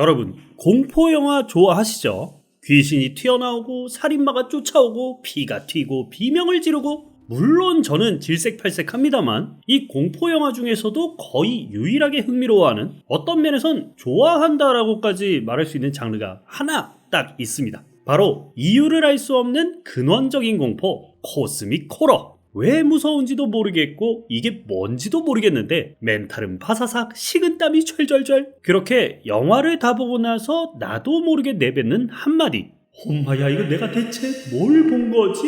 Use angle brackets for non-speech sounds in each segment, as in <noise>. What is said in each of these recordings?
여러분, 공포 영화 좋아하시죠? 귀신이 튀어나오고 살인마가 쫓아오고 피가 튀고 비명을 지르고 물론 저는 질색팔색 합니다만 이 공포 영화 중에서도 거의 유일하게 흥미로워하는 어떤 면에선 좋아한다라고까지 말할 수 있는 장르가 하나 딱 있습니다. 바로 이유를 알 수 없는 근원적인 공포 코스믹 호러. 왜 무서운지도 모르겠고 이게 뭔지도 모르겠는데 멘탈은 파사삭 식은땀이 철절절. 그렇게 영화를 다 보고 나서 나도 모르게 내뱉는 한마디. 엄마야 이거 내가 대체 뭘 본 거지?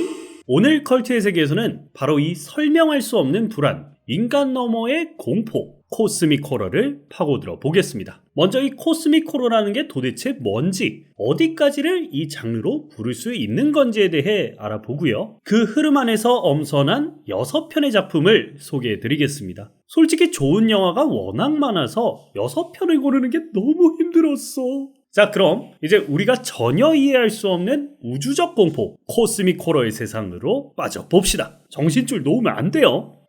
오늘 컬트의 세계에서는 바로 이 설명할 수 없는 불안 인간 너머의 공포 코스믹 호러를 파고들어 보겠습니다. 먼저 이 코스믹 호러라는 게 도대체 뭔지, 어디까지를 이 장르로 부를 수 있는 건지에 대해 알아보고요. 그 흐름 안에서 엄선한 6편의 작품을 소개해 드리겠습니다. 솔직히 좋은 영화가 워낙 많아서 6편을 고르는 게 너무 힘들었어. 자, 그럼 이제 우리가 전혀 이해할 수 없는 우주적 공포, 코스믹 호러의 세상으로 빠져봅시다. 정신줄 놓으면 안 돼요.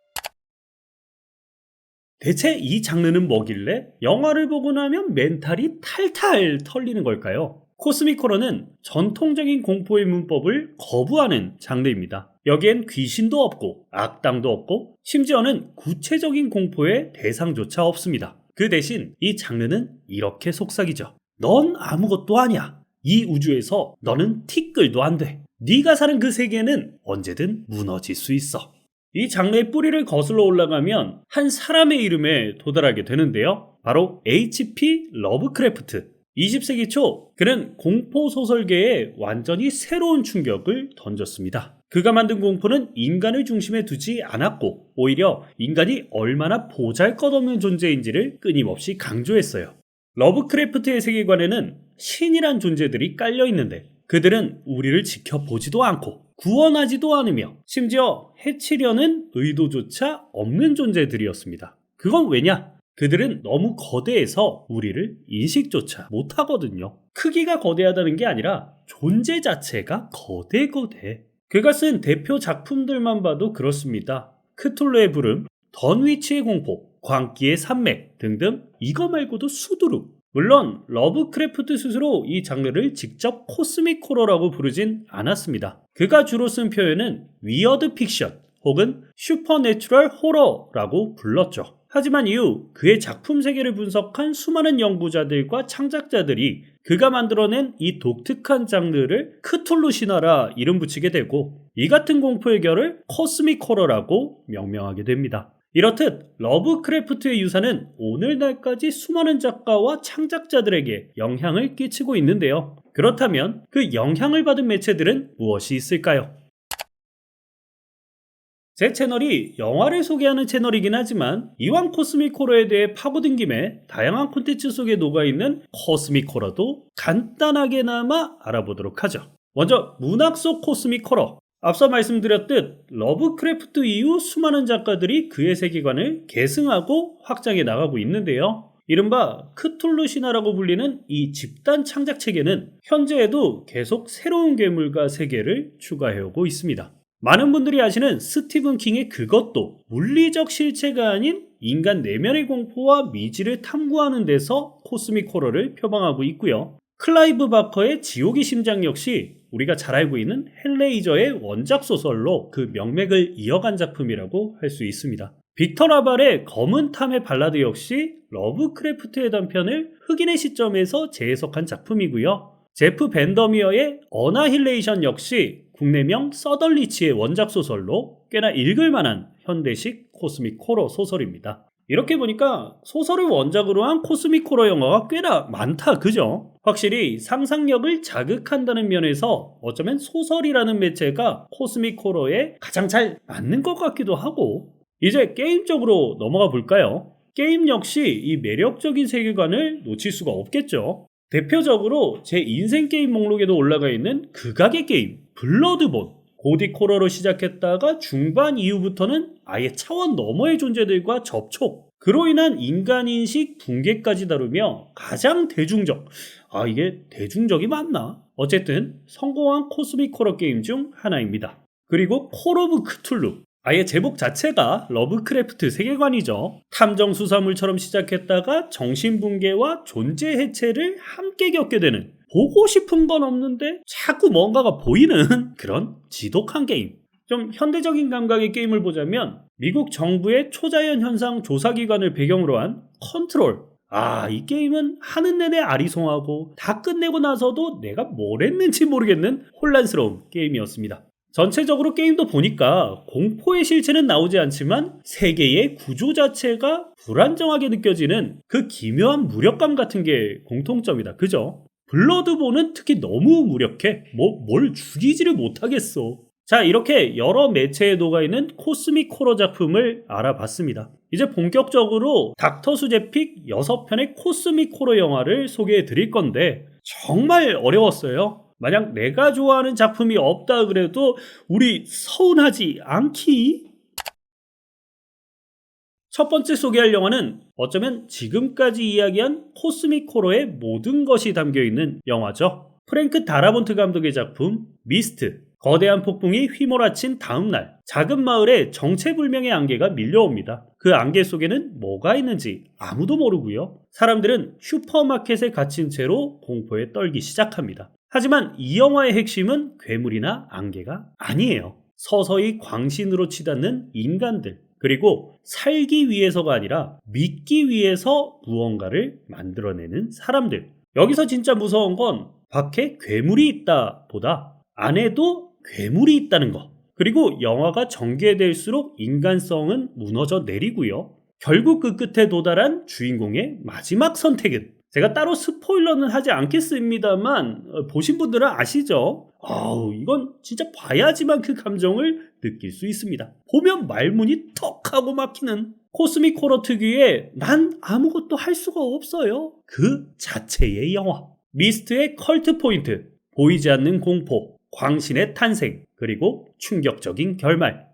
대체 이 장르는 뭐길래 영화를 보고 나면 멘탈이 탈탈 털리는 걸까요? 코스믹 호러는 전통적인 공포의 문법을 거부하는 장르입니다. 여기엔 귀신도 없고 악당도 없고 심지어는 구체적인 공포의 대상조차 없습니다. 그 대신 이 장르는 이렇게 속삭이죠. 넌 아무것도 아니야. 이 우주에서 너는 티끌도 안 돼. 네가 사는 그 세계는 언제든 무너질 수 있어. 이 장르의 뿌리를 거슬러 올라가면 한 사람의 이름에 도달하게 되는데요. 바로 H.P. 러브크래프트. 20세기 초 그는 공포 소설계에 완전히 새로운 충격을 던졌습니다. 그가 만든 공포는 인간을 중심에 두지 않았고 오히려 인간이 얼마나 보잘것없는 존재인지를 끊임없이 강조했어요. 러브크래프트의 세계관에는 신이란 존재들이 깔려 있는데 그들은 우리를 지켜보지도 않고 구원하지도 않으며 심지어 해치려는 의도조차 없는 존재들이었습니다. 그건 왜냐? 그들은 너무 거대해서 우리를 인식조차 못하거든요. 크기가 거대하다는 게 아니라 존재 자체가 거대거대. 그가 쓴 대표 작품들만 봐도 그렇습니다. 크툴루의 부름, 던위치의 공포, 광기의 산맥 등등 이거 말고도 수두룩. 물론 러브크래프트 스스로 이 장르를 직접 코스믹 호러라고 부르진 않았습니다. 그가 주로 쓴 표현은 위어드 픽션 혹은 슈퍼내추럴 호러라고 불렀죠. 하지만 이후 그의 작품 세계를 분석한 수많은 연구자들과 창작자들이 그가 만들어낸 이 독특한 장르를 크툴루 신화라 이름 붙이게 되고 이 같은 공포의 결을 코스믹 호러라고 명명하게 됩니다. 이렇듯 러브크래프트의 유산은 오늘날까지 수많은 작가와 창작자들에게 영향을 끼치고 있는데요. 그렇다면 그 영향을 받은 매체들은 무엇이 있을까요? 제 채널이 영화를 소개하는 채널이긴 하지만 이왕 코스믹 호러에 대해 파고든 김에 다양한 콘텐츠 속에 녹아있는 코스믹 호러도 간단하게나마 알아보도록 하죠. 먼저 문학 속 코스믹 호러 앞서 말씀드렸듯 러브크래프트 이후 수많은 작가들이 그의 세계관을 계승하고 확장해 나가고 있는데요. 이른바 크툴루 신화라고 불리는 이 집단 창작 체계는 현재에도 계속 새로운 괴물과 세계를 추가해오고 있습니다. 많은 분들이 아시는 스티븐 킹의 그것도 물리적 실체가 아닌 인간 내면의 공포와 미지를 탐구하는 데서 코스믹 호러를 표방하고 있고요. 클라이브 바커의 지옥의 심장 역시 우리가 잘 알고 있는 헬레이저의 원작 소설로 그 명맥을 이어간 작품이라고 할 수 있습니다. 빅터 라발의 검은 탐의 발라드 역시 러브크래프트의 단편을 흑인의 시점에서 재해석한 작품이고요. 제프 벤더미어의 어나힐레이션 역시 국내명 서덜리치의 원작 소설로 꽤나 읽을 만한 현대식 코스믹 호러 소설입니다. 이렇게 보니까 소설을 원작으로 한 코스믹 호러 영화가 꽤나 많다, 그죠? 확실히 상상력을 자극한다는 면에서 어쩌면 소설이라는 매체가 코스믹 호러에 가장 잘 맞는 것 같기도 하고, 이제 게임 쪽으로 넘어가 볼까요? 게임 역시 이 매력적인 세계관을 놓칠 수가 없겠죠. 대표적으로 제 인생 게임 목록에도 올라가 있는 극악의 게임, 블러드본. 고딕 호러로 시작했다가 중반 이후부터는 아예 차원 너머의 존재들과 접촉, 그로 인한 인간인식 붕괴까지 다루며 가장 대중적, 아, 이게 대중적이 맞나? 어쨌든 성공한 코스믹 호러 게임 중 하나입니다. 그리고 콜 오브 크툴루, 아예 제목 자체가 러브크래프트 세계관이죠. 탐정 수사물처럼 시작했다가 정신붕괴와 존재 해체를 함께 겪게 되는 보고 싶은 건 없는데 자꾸 뭔가가 보이는 <laughs> 그런 지독한 게임. 좀 현대적인 감각의 게임을 보자면 미국 정부의 초자연 현상 조사기관을 배경으로 한 컨트롤. 아, 이 게임은 하는 내내 아리송하고 다 끝내고 나서도 내가 뭘 했는지 모르겠는 혼란스러운 게임이었습니다. 전체적으로 게임도 보니까 공포의 실체는 나오지 않지만 세계의 구조 자체가 불안정하게 느껴지는 그 기묘한 무력감 같은 게 공통점이다. 그죠? 블러드본은 특히 너무 무력해. 뭐, 뭘 죽이지를 못하겠어. 자, 이렇게 여러 매체에 녹아있는 코스믹 호러 작품을 알아봤습니다. 이제 본격적으로 닥터 수제픽 6편의 코스믹 호러 영화를 소개해 드릴 건데, 정말 어려웠어요. 만약 내가 좋아하는 작품이 없다 그래도 우리 서운하지 않기? 첫 번째 소개할 영화는 어쩌면 지금까지 이야기한 코스믹 호러의 모든 것이 담겨 있는 영화죠. 프랭크 다라본트 감독의 작품 미스트. 거대한 폭풍이 휘몰아친 다음 날 작은 마을에 정체불명의 안개가 밀려옵니다. 그 안개 속에는 뭐가 있는지 아무도 모르고요. 사람들은 슈퍼마켓에 갇힌 채로 공포에 떨기 시작합니다. 하지만 이 영화의 핵심은 괴물이나 안개가 아니에요. 서서히 광신으로 치닫는 인간들, 그리고 살기 위해서가 아니라 믿기 위해서 무언가를 만들어내는 사람들. 여기서 진짜 무서운 건 밖에 괴물이 있다 보다 안에도 괴물이 있다는 거. 그리고 영화가 전개될수록 인간성은 무너져 내리고요. 결국 그 끝에 도달한 주인공의 마지막 선택은 제가 따로 스포일러는 하지 않겠습니다만 어, 보신 분들은 아시죠? 아우 이건 진짜 봐야지만 그 감정을 느낄 수 있습니다. 보면 말문이 턱 하고 막히는 코스믹 호러 특유의 난 아무것도 할 수가 없어요. 그 자체의 영화. 미스트의 컬트 포인트, 보이지 않는 공포, 광신의 탄생, 그리고 충격적인 결말.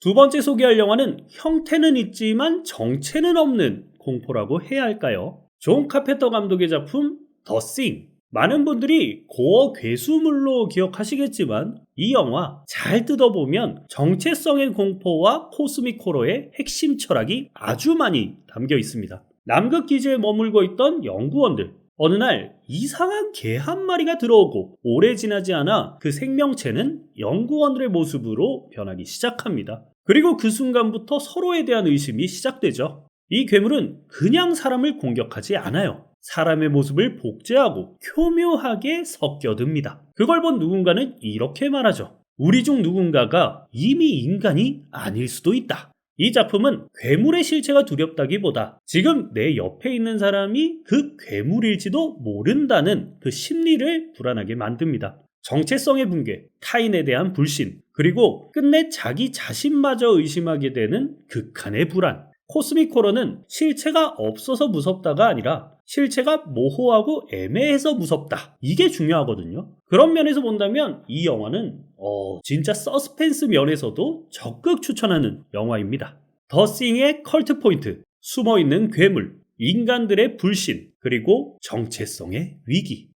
두 번째 소개할 영화는 형태는 있지만 정체는 없는 공포라고 해야 할까요? 존 카페터 감독의 작품 더 싱. 많은 분들이 고어 괴수물로 기억하시겠지만 이 영화 잘 뜯어보면 정체성의 공포와 코스믹 호러의 핵심 철학이 아주 많이 담겨 있습니다. 남극 기지에 머물고 있던 연구원들 어느 날 이상한 개 한 마리가 들어오고 오래 지나지 않아 그 생명체는 연구원들의 모습으로 변하기 시작합니다. 그리고 그 순간부터 서로에 대한 의심이 시작되죠. 이 괴물은 그냥 사람을 공격하지 않아요. 사람의 모습을 복제하고 교묘하게 섞여듭니다. 그걸 본 누군가는 이렇게 말하죠. 우리 중 누군가가 이미 인간이 아닐 수도 있다. 이 작품은 괴물의 실체가 두렵다기보다 지금 내 옆에 있는 사람이 그 괴물일지도 모른다는 그 심리를 불안하게 만듭니다. 정체성의 붕괴, 타인에 대한 불신, 그리고 끝내 자기 자신마저 의심하게 되는 극한의 불안. 코스믹 호러는 실체가 없어서 무섭다가 아니라 실체가 모호하고 애매해서 무섭다. 이게 중요하거든요. 그런 면에서 본다면 이 영화는 어, 진짜 서스펜스 면에서도 적극 추천하는 영화입니다. 더 싱의 컬트 포인트, 숨어있는 괴물, 인간들의 불신, 그리고 정체성의 위기.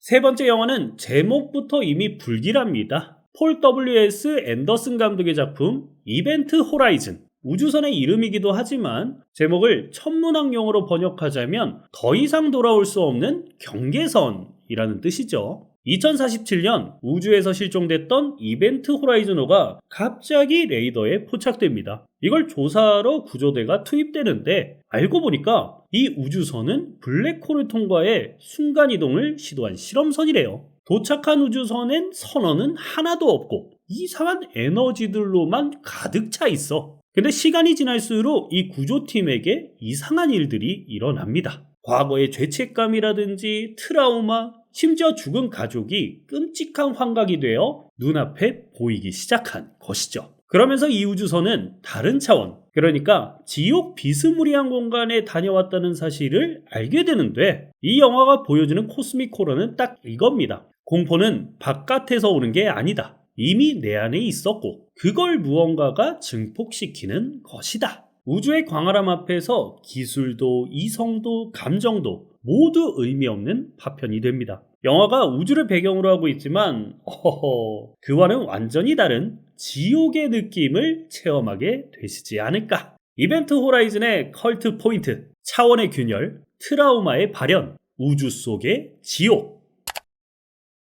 세 번째 영화는 제목부터 이미 불길합니다. 폴 W.S. 앤더슨 감독의 작품 이벤트 호라이즌. 우주선의 이름이기도 하지만 제목을 천문학용어로 번역하자면 더 이상 돌아올 수 없는 경계선이라는 뜻이죠. 2047년 우주에서 실종됐던 이벤트 호라이즌호가 갑자기 레이더에 포착됩니다. 이걸 조사하러 구조대가 투입되는데 알고 보니까 이 우주선은 블랙홀을 통과해 순간이동을 시도한 실험선이래요. 도착한 우주선엔 선원은 하나도 없고 이상한 에너지들로만 가득 차 있어. 근데 시간이 지날수록 이 구조팀에게 이상한 일들이 일어납니다. 과거의 죄책감이라든지 트라우마, 심지어 죽은 가족이 끔찍한 환각이 되어 눈앞에 보이기 시작한 것이죠. 그러면서 이 우주선은 다른 차원, 그러니까 지옥 비스무리한 공간에 다녀왔다는 사실을 알게 되는데 이 영화가 보여주는 코스믹 호러는 딱 이겁니다. 공포는 바깥에서 오는 게 아니다. 이미 내 안에 있었고 그걸 무언가가 증폭시키는 것이다. 우주의 광활함 앞에서 기술도 이성도 감정도 모두 의미 없는 파편이 됩니다. 영화가 우주를 배경으로 하고 있지만 어허허, 그와는 완전히 다른 지옥의 느낌을 체험하게 되시지 않을까. 이벤트 호라이즌의 컬트 포인트, 차원의 균열, 트라우마의 발현, 우주 속의 지옥.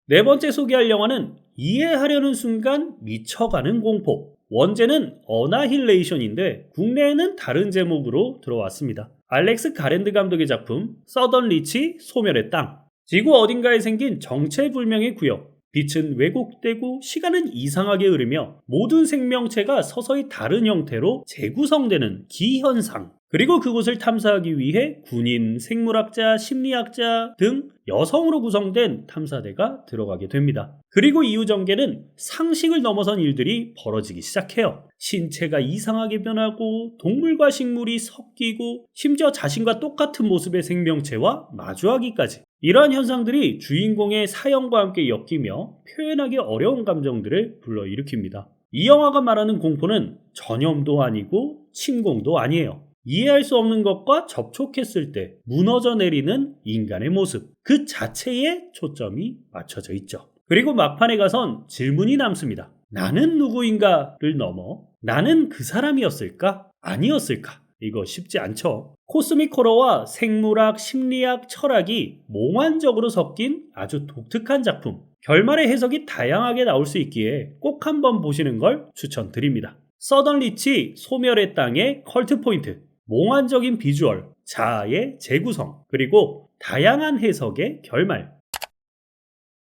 네 번째 소개할 영화는 이해하려는 순간 미쳐가는 공포. 원제는 어나힐레이션인데 국내에는 다른 제목으로 들어왔습니다. 알렉스 가랜드 감독의 작품 서던 리치 소멸의 땅. 지구 어딘가에 생긴 정체불명의 구역. 빛은 왜곡되고 시간은 이상하게 흐르며 모든 생명체가 서서히 다른 형태로 재구성되는 기현상. 그리고 그곳을 탐사하기 위해 군인, 생물학자, 심리학자 등 여성으로 구성된 탐사대가 들어가게 됩니다. 그리고 이후 전개는 상식을 넘어선 일들이 벌어지기 시작해요. 신체가 이상하게 변하고 동물과 식물이 섞이고 심지어 자신과 똑같은 모습의 생명체와 마주하기까지. 이러한 현상들이 주인공의 사연과 함께 엮이며 표현하기 어려운 감정들을 불러일으킵니다. 이 영화가 말하는 공포는 전염도 아니고 침공도 아니에요. 이해할 수 없는 것과 접촉했을 때 무너져 내리는 인간의 모습 그 자체에 초점이 맞춰져 있죠. 그리고 막판에 가선 질문이 남습니다. 나는 누구인가를 넘어 나는 그 사람이었을까? 아니었을까? 이거 쉽지 않죠. 코스믹 호러와 생물학, 심리학, 철학이 몽환적으로 섞인 아주 독특한 작품. 결말의 해석이 다양하게 나올 수 있기에 꼭 한번 보시는 걸 추천드립니다. 서던 리치 소멸의 땅의 컬트 포인트. 몽환적인 비주얼, 자아의 재구성, 그리고 다양한 해석의 결말.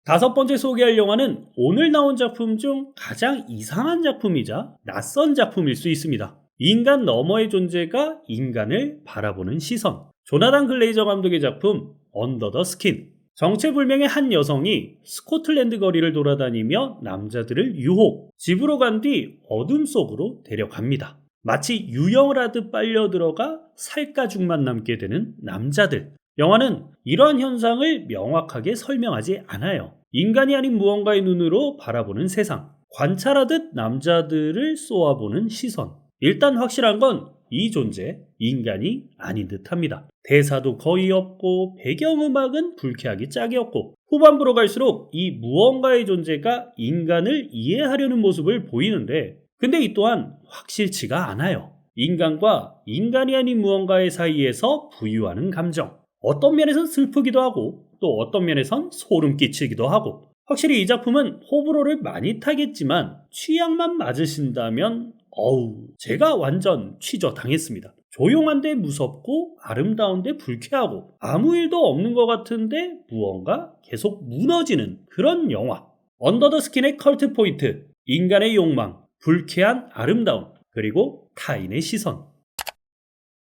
다섯 번째 소개할 영화는 오늘 나온 작품 중 가장 이상한 작품이자 낯선 작품일 수 있습니다. 인간 너머의 존재가 인간을 바라보는 시선. 조나단 글레이저 감독의 작품 언더 더 스킨. 정체불명의 한 여성이 스코틀랜드 거리를 돌아다니며 남자들을 유혹, 집으로 간 뒤 어둠 속으로 데려갑니다. 마치 유영을 하듯 빨려 들어가 살가죽만 남게 되는 남자들. 영화는 이러한 현상을 명확하게 설명하지 않아요. 인간이 아닌 무언가의 눈으로 바라보는 세상. 관찰하듯 남자들을 쏘아보는 시선. 일단 확실한 건 이 존재, 인간이 아닌 듯 합니다. 대사도 거의 없고 배경음악은 불쾌하기 짝이었고 후반부로 갈수록 이 무언가의 존재가 인간을 이해하려는 모습을 보이는데 근데 이 또한 확실치가 않아요. 인간과 인간이 아닌 무언가의 사이에서 부유하는 감정. 어떤 면에선 슬프기도 하고 또 어떤 면에선 소름 끼치기도 하고 확실히 이 작품은 호불호를 많이 타겠지만 취향만 맞으신다면 어우 제가 완전 취저 당했습니다. 조용한데 무섭고 아름다운데 불쾌하고 아무 일도 없는 것 같은데 무언가 계속 무너지는 그런 영화. 언더 더 스킨의 컬트 포인트, 인간의 욕망, 불쾌한 아름다움, 그리고 타인의 시선.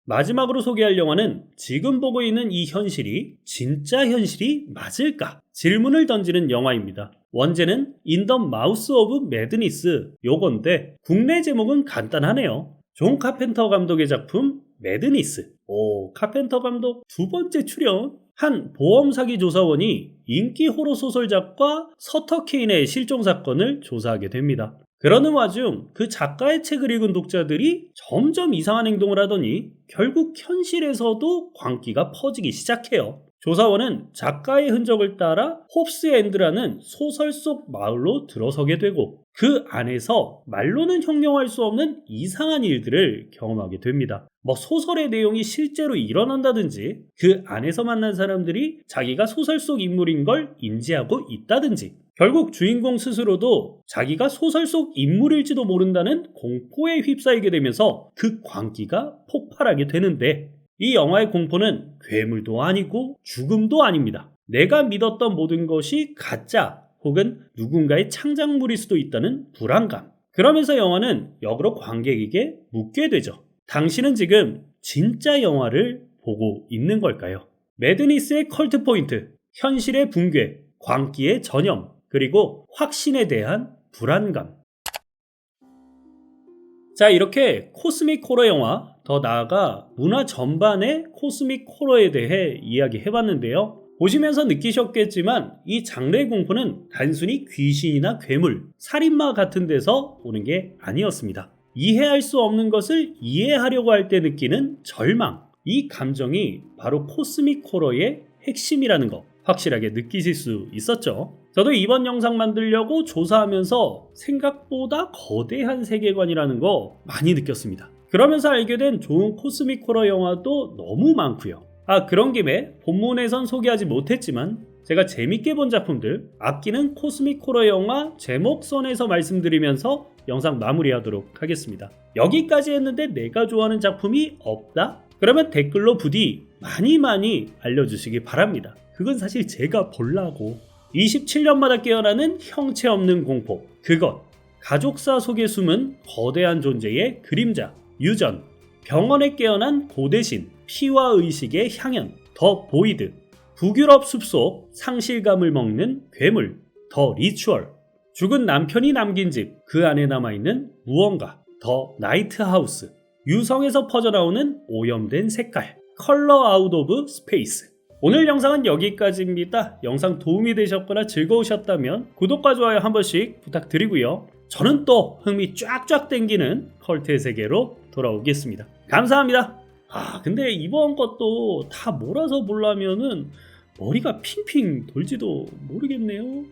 마지막으로 소개할 영화는 지금 보고 있는 이 현실이 진짜 현실이 맞을까? 질문을 던지는 영화입니다. 원제는 인더 마우스 오브 매드니스 요건데 국내 제목은 간단하네요. 존 카펜터 감독의 작품 매드니스. 오, 카펜터 감독 두 번째 출연. 한 보험 사기 조사원이 인기 호러 소설 작가 서터 케인의 실종 사건을 조사하게 됩니다. 그러는 와중 그 작가의 책을 읽은 독자들이 점점 이상한 행동을 하더니 결국 현실에서도 광기가 퍼지기 시작해요. 조사원은 작가의 흔적을 따라 홉스앤드라는 소설 속 마을로 들어서게 되고 그 안에서 말로는 형용할 수 없는 이상한 일들을 경험하게 됩니다. 뭐 소설의 내용이 실제로 일어난다든지 그 안에서 만난 사람들이 자기가 소설 속 인물인 걸 인지하고 있다든지 결국 주인공 스스로도 자기가 소설 속 인물일지도 모른다는 공포에 휩싸이게 되면서 그 광기가 폭발하게 되는데 이 영화의 공포는 괴물도 아니고 죽음도 아닙니다. 내가 믿었던 모든 것이 가짜 혹은 누군가의 창작물일 수도 있다는 불안감. 그러면서 영화는 역으로 관객에게 묻게 되죠. 당신은 지금 진짜 영화를 보고 있는 걸까요? 매드니스의 컬트 포인트, 현실의 붕괴, 광기의 전염, 그리고 확신에 대한 불안감. 자, 이렇게 코스믹 호러 영화, 더 나아가 문화 전반의 코스믹 호러에 대해 이야기해 봤는데요. 보시면서 느끼셨겠지만 이 장르의 공포는 단순히 귀신이나 괴물, 살인마 같은 데서 오는 게 아니었습니다. 이해할 수 없는 것을 이해하려고 할 때 느끼는 절망, 이 감정이 바로 코스믹 호러의 핵심이라는 거 확실하게 느끼실 수 있었죠. 저도 이번 영상 만들려고 조사하면서 생각보다 거대한 세계관이라는 거 많이 느꼈습니다. 그러면서 알게 된 좋은 코스믹 호러 영화도 너무 많고요. 아 그런 김에 본문에선 소개하지 못했지만 제가 재밌게 본 작품들 아끼는 코스믹 호러 영화 제목선에서 말씀드리면서 영상 마무리하도록 하겠습니다. 여기까지 했는데 내가 좋아하는 작품이 없다? 그러면 댓글로 부디 많이 많이 알려주시기 바랍니다. 그건 사실 제가 볼라고 27년마다 깨어나는 형체 없는 공포. 그것 가족사 속에 숨은 거대한 존재의 그림자 유전 병원에 깨어난 고대신 피와 의식의 향연 더 보이드 북유럽 숲속 상실감을 먹는 괴물 더 리추얼. 죽은 남편이 남긴 집 그 안에 남아있는 무언가 더 나이트 하우스. 유성에서 퍼져나오는 오염된 색깔 컬러 아웃 오브 스페이스 오늘 영상은 여기까지입니다. 영상 도움이 되셨거나 즐거우셨다면 구독과 좋아요 한 번씩 부탁드리고요. 저는 또 흥미 쫙쫙 땡기는 컬트의 세계로 돌아오겠습니다. 감사합니다. 아 근데 이번 것도 다 몰아서 보려면은 머리가 핑핑 돌지도 모르겠네요.